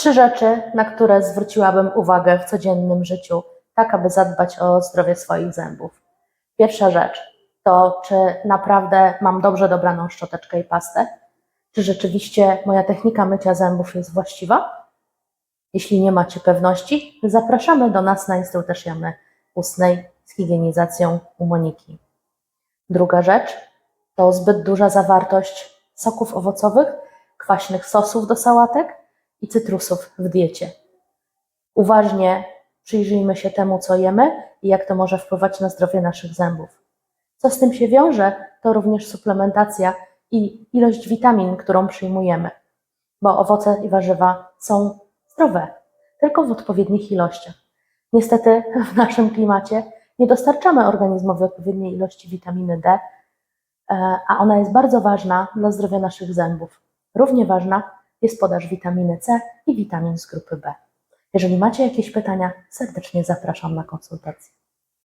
Trzy rzeczy, na które zwróciłabym uwagę w codziennym życiu, tak aby zadbać o zdrowie swoich zębów. Pierwsza rzecz to, czy naprawdę mam dobrze dobraną szczoteczkę i pastę, czy rzeczywiście moja technika mycia zębów jest właściwa. Jeśli nie macie pewności, zapraszamy do nas na Instytut Jamy Ustnej z higienizacją u Moniki. Druga rzecz to zbyt duża zawartość soków owocowych, kwaśnych sosów do sałatek i cytrusów w diecie. Uważnie przyjrzyjmy się temu, co jemy i jak to może wpływać na zdrowie naszych zębów. Co z tym się wiąże, to również suplementacja i ilość witamin, którą przyjmujemy, bo owoce i warzywa są zdrowe, tylko w odpowiednich ilościach. Niestety w naszym klimacie nie dostarczamy organizmowi odpowiedniej ilości witaminy D, e, a ona jest bardzo ważna dla zdrowia naszych zębów. Równie ważna jest podaż witaminy C i witamin z grupy B. Jeżeli macie jakieś pytania, serdecznie zapraszam na konsultację.